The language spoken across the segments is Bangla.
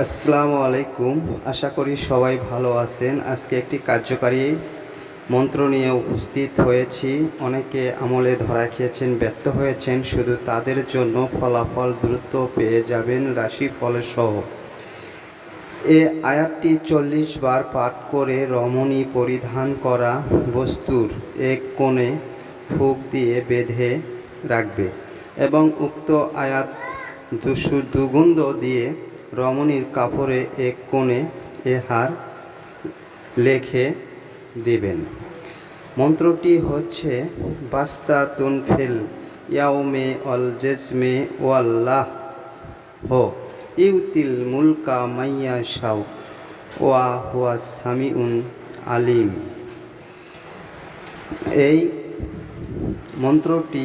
আসসালামু আলাইকুম। আশা করি সবাই ভালো আছেন। আজকে একটি কার্যকারী মন্ত্র নিয়ে উপস্থিত হয়েছি। অনেকে আমলে ধরা খেয়েছেন, ব্যর্থ হয়েছেন। শুধু তাদের জন্য ফলাফল দ্রুত পেয়ে যাবেন রাশি ফলের সহ এ আয়াতটি চল্লিশ বার পাঠ করে রমণী পরিধান করা বস্তুর এক কোণে ফুক দিয়ে বেঁধে রাখবে এবং উক্ত আয়াত দুশো দুগুন্দ দিয়ে রমণীর কাপড়ে এক কোণে এ হার লেখে দিবেন। মন্ত্রটি হচ্ছে, বাস্তা তুনফিল ইয়াউমে অল জেজমে ওয়াল্লাহ হো, ইউতিল মুলকা মাইয়া শাও ওয়া হুয়া সামিউন আলিম। এই মন্ত্রটি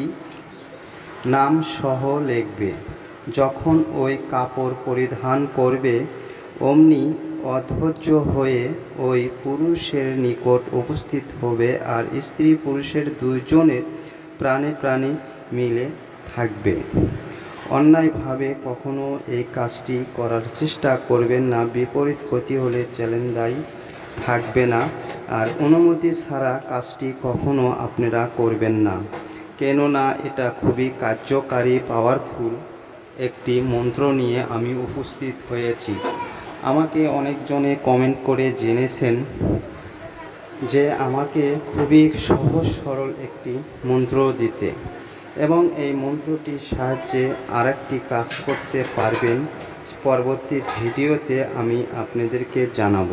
নাম সহ লিখবে। যখন ওই কাপড় পরিধান করবে, অমনি অধৈর্য হয়ে ওই পুরুষের নিকট উপস্থিত হবে আর স্ত্রী পুরুষের দুজনের প্রাণে প্রাণে মিলে থাকবে। অন্যায়ভাবে কখনো এই কাজটি করার চেষ্টা করবেন না, বিপরীত ক্ষতি হলে চ্যালেঞ্জ থাকবে না আর অনুমতি ছাড়া কাজটি কখনো আপনারা করবেন না। কেননা এটা খুবই কার্যকারী পাওয়ারফুল একটি মন্ত্র নিয়ে আমি উপস্থিত হয়েছি। আমাকে অনেকজনে কমেন্ট করে জেনেছেন যে আমাকে খুবই সহজ সরল একটি মন্ত্র দিতে এবং এই মন্ত্রটির সাহায্যে আরেকটি কাজ করতে পারবেন। পরবর্তী ভিডিওতে আমি আপনাদেরকে জানাব।